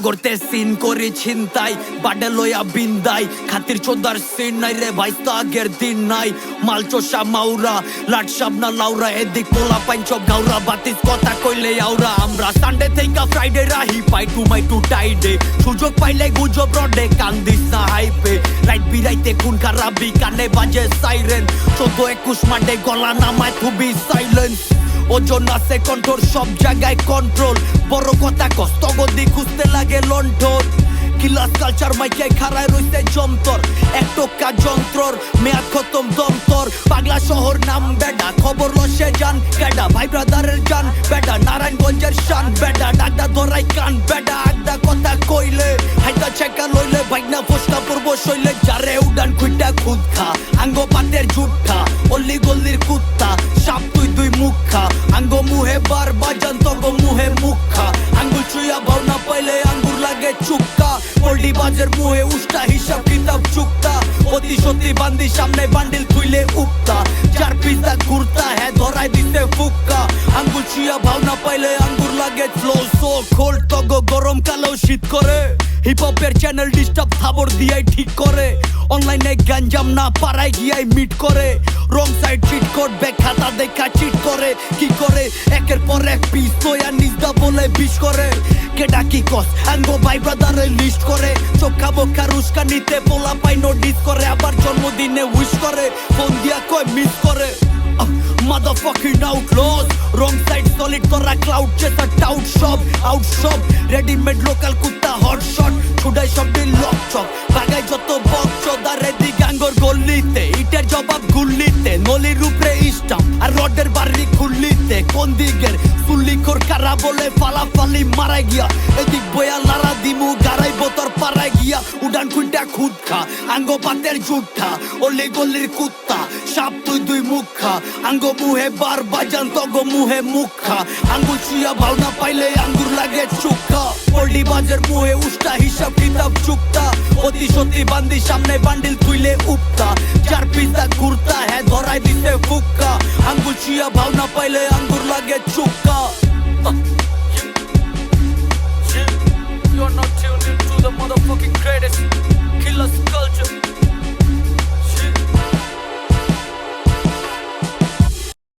নগরতে scene করে ছিনতাই, বাডে লইয়া বিন্দাই, খাতির চোদার সিন নাই রে ভাই আগের দিন নাই। মালচোসা মাউরা, লাট সাবনা লাউরা, এদিক পোলা পাঞ্চ গাউরা, বাতিস কথা কইলে আউরা আমরা। সানডে থেকে ফ্রাইডে রাহি পাই, টু মাই টু টাইডে। সুযোগ পাইলে গুজব কান দিস না হাইপে। রাইট বিরাইতে খুন খারাপি, কানে বাজে সাইরেন। চোদ্দ একুশ মাঠে গলা নামায় খুবই সাইলেন্স ওজন আছে কন্ট্রোল, সব জায়গায় কন্ট্রোল বড় কথা কষ্ট গদি খুঁজতে লাগে লন্ঠন। কিলাস কালচার মাইকে খারায় রইছে যন্তর, এক টোকা যন্ত্রর মেয়াদ খতম দমতর পাগলা শহর নাম বেডা খবর লসে যান বেডা ভাই ব্রাদারের যান বেডা নারায়ণগঞ্জের শান বেডা ডাকডা ধরাই কান বেডা পূর্ব শৈলে যারে উডান খুইটা আঙ্গ অল্লি গল্লির কুত্তা, সাপ তুই মুখা আঙ্গ মুহে বার বাজান তগ মুহে মুখা আঙ্গুল চুইয়া ভাওনা পাইলে আঙ্গুর লাগে চুক্কা পল্লি বাজের মুহে উষ্টা হিসাব কিতাব চুক্তা, অতি সত্যি বান্দি সামনে বান্ডিল খুইলে উক্তা, চার পিতা কুর্তা হ্যাঁ ধরাই দিতে ফুক্কা, আঙ্গুল চুইয়া ভাওনা পাইলে আঙ্গুর লাগে ফ্লো সো খোল গরম কালেও শীত করে। হিপ হপের চ্যানেল ডিস্টার্ব থাবর দিয়াই ঠিক করে। অনলাইনে গাঞ্জাম না পারাই গিয়াই মিট করে। Wrong side cheat code bag খাতা দেখা চিট করে। কি করে? একের পর এক পিস তোয়া নিজদা বলে বিষ করে। কেডা কি কস? আঙ্গো ভাই ব্রাদারে লিস্ট করে। চোখা বোকা রুস্কা নিতে পোলা পাই নোটিস করে। আবার জন্মদিনে উইশ করে। ফোন দিয়া কয় মিস করে। Motherfucking outlaws Wrong side solid তোরা ক্লাউড চেসার টাউট সব আউট সব রেডিমেড লোকাল কুত্তা হট শট ছুটাই সব দিন লক চক বাগাই যত বক মারা গিয়া এদিক বয়া লারা দিমু গারাই বোতর পাড়ায় গিয়া, উডান খুঁটা খুদ খা আঙ্গ পাতের জুট্টা অলি গল্লির কুত্তা, সাপ তুই দুই মুখা আঙ্গ মুহে বার বাজান, তগ মুহে মুখা আঙ্গুল চুইয়া ভাওনা পাইলে আঙ্গুর লাগে চুক্কা, পল্লি বাজের মুহে উষ্টা, হিসাব কিতাব চুক্তা, অতি সত্যি বান্দি সামনে বান্ডিল তুইলে উপতা চার পিতা কুর্তা হ্যাঁ ধরাই দিতে ফুক্কা আঙ্গুল চুইয়া ভাওনা পাইলে আঙ্গুর লাগে চুক্কা।